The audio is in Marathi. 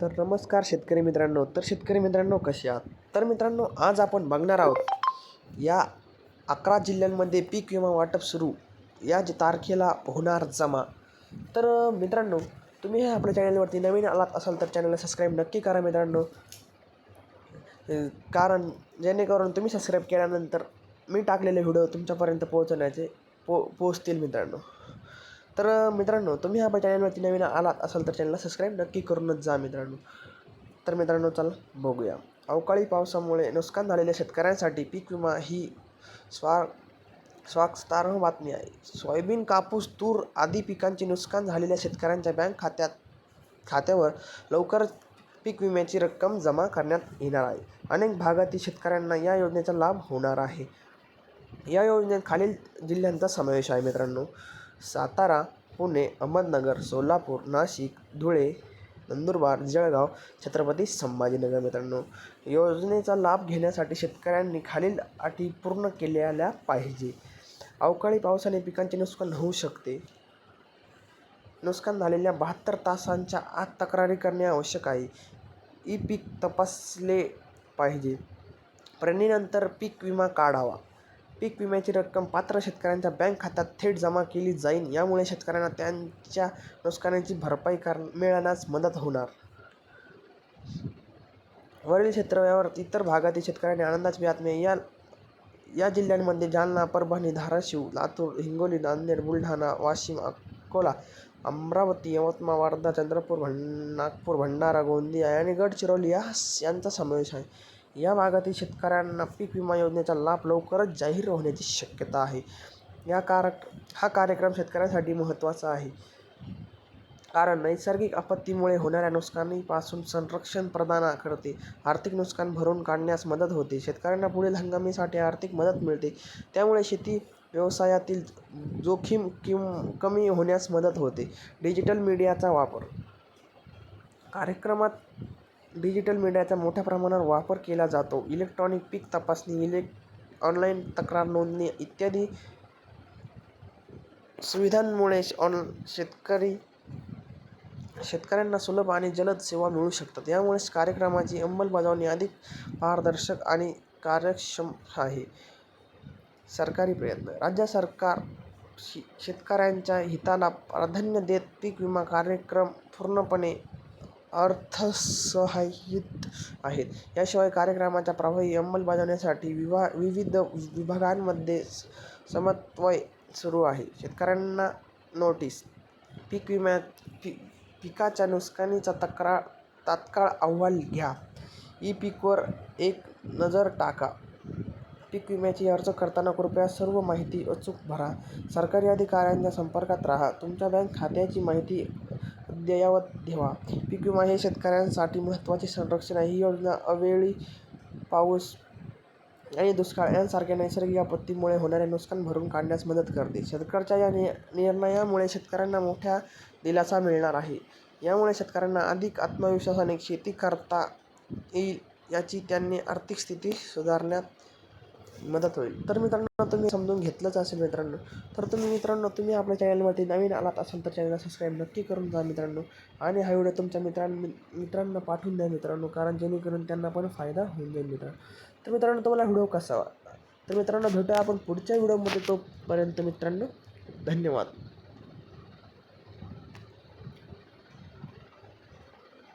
तर नमस्कार शेतकरी मित्रांनो. तर शेतकरी मित्रांनो कसे आहात? तर मित्रांनो आज आपण बघणार आहोत या अकरा जिल्ह्यांमध्ये पीक विमा वाटप सुरू या जे तारखेला होणार जमा. तर मित्रांनो तुम्ही हे आपल्या चॅनलवरती नवीन आलात असाल तर चॅनलला सबस्क्राईब नक्की करा मित्रांनो. कारण जेणेकरून तुम्ही सबस्क्राईब केल्यानंतर मी टाकलेले व्हिडिओ तुमच्यापर्यंत पोहोचवण्याचे पो पोचतील मित्रांनो. तर मित्रांनो तुम्ही ह्या चॅनलवरती नवीन आलात असाल तर चॅनलला सबस्क्राईब नक्की करूनच जा मित्रांनो. तर मित्रांनो चला बघूया. अवकाळी पावसामुळे नुकसान झालेल्या शेतकऱ्यांसाठी पीक विमा ही स्वा स्वागतार्ह बातमी आहे. सोयाबीन कापूस तूर आदी पिकांचे नुकसान झालेल्या शेतकऱ्यांच्या बँक खात्यात खात्यावर लवकरच पीक विम्याची रक्कम जमा करण्यात येणार आहे. अनेक भागातील शेतकऱ्यांना या योजनेचा लाभ होणार आहे. या योजनेत खालील जिल्ह्यांचा समावेश आहे मित्रांनो. सातारा पुणे अहमदनगर सोलापूर नाशिक धुळे नंदुरबार जळगाव छत्रपती संभाजीनगर मित्रांनो. योजनेचा लाभ घेण्यासाठी शेतकऱ्यांनी खालील अटी पूर्ण केलेल्या पाहिजे. अवकाळी पावसाने पिकांचे नुकसान होऊ शकते. नुकसान झालेल्या बहात्तर तासांच्या आत तक्रारी करणे आवश्यक आहे. ई पीक तपासले पाहिजे. प्रणीनंतर पीक विमा काढावा. पीक विम्याची रक्कम पात्र शेतकऱ्यांच्या बँक खात्यात थेट जमा केली जाईल यामुळे शेतकऱ्यांना त्यांच्या नुकसानाची भरपाई कर मिळण्यास मदत होणार. वरील क्षेत्रव्यावर इतर भागातील शेतकऱ्यांनी आनंदाची बातमी या या जिल्ह्यांमध्ये जालना परभणी धाराशिव लातूर हिंगोली नांदेड बुलढाणा वाशिम अकोला अमरावती यवतमाळ वर्धा चंद्रपूर भं नागपूर भंडारा गोंदिया आणि गडचिरोली या यांचा समावेश आहे. या भागातील शेतकऱ्यांना पीक विमा योजनेचा लाभ लवकरच जाहीर होण्याची शक्यता आहे. या कार हा कार्यक्रम शेतकऱ्यांसाठी महत्त्वाचा आहे. कारण नैसर्गिक आपत्तीमुळे होणाऱ्या नुकसानीपासून संरक्षण प्रदान करते. आर्थिक नुकसान भरून काढण्यास मदत होते. शेतकऱ्यांना पुढील हंगामीसाठी आर्थिक मदत मिळते. त्यामुळे शेती व्यवसायातील जोखीम किम कमी होण्यास मदत होते. डिजिटल मीडियाचा वापर. कार्यक्रमात डिजिटल मीडियाचा मोठ्या प्रमाणावर वापर केला जातो. इलेक्ट्रॉनिक पीक तपासणी इलेक् ऑनलाईन तक्रार नोंदणी इत्यादी सुविधांमुळे ऑन शेतकरी शेतकऱ्यांना सुलभ आणि जलद सेवा मिळू शकतात. यामुळेच कार्यक्रमाची अंमलबजावणी अधिक पारदर्शक आणि कार्यक्षम आहे. सरकारी प्रयत्न. राज्य सरकार शे शेतकऱ्यांच्या हिताला प्राधान्य देत पीक विमा कार्यक्रम पूर्णपणे अर्थसहाय्यित आहेत. याशिवाय कार्यक्रमाच्या प्रभावी अंमलबजावणीसाठी विभा विविध विभागांमध्ये समन्वय सुरू आहे. शेतकऱ्यांना नोटीस पीक विम्या पी पिकाच्या नुकसानीचा तक्रार तात्काळ अहवाल घ्या. ई पीकवर एक नजर टाका. पीक विम्याची अर्ज करताना कृपया सर्व माहिती अचूक भरा. सरकारी अधिकाऱ्यांच्या संपर्कात राहा. तुमच्या बँक खात्याची माहिती अद्ययावत ठेवा. पीक विमा हे शेतकऱ्यांसाठी महत्त्वाचे संरक्षण आहे. ही योजना अवेळी पाऊस आणि दुष्काळ यांसारख्या नैसर्गिक आपत्तीमुळे होणारे नुकसान भरून काढण्यास मदत करते. सरकारच्या या नि निर्णयामुळे शेतकऱ्यांना मोठ्या दिलासा मिळणार आहे. यामुळे शेतकऱ्यांना अधिक आत्मविश्वासाने शेती करता येईल याची त्यांनी आर्थिक स्थिती सुधारण्यात मदत होईल. तर मित्रांनो तुम्ही समजून घेतलंच असेल मित्रांनो. तर तुम्ही मित्रांनो तुम्ही आपल्या चॅनलवरती नवीन आलात असाल तर चॅनलला सबस्क्राईब नक्की करून जा मित्रांनो. आणि हा व्हिडिओ तुमच्या मित्रां मित्रांना पाठवून द्या मित्रांनो कारण जेणेकरून त्यांना पण फायदा होऊन जाईल मित्रांनो. तर मित्रांनो तुम्हाला व्हिडिओ कसा तर मित्रांनो भेटूया आपण पुढच्या व्हिडिओमध्ये तोपर्यंत मित्रांनो धन्यवाद.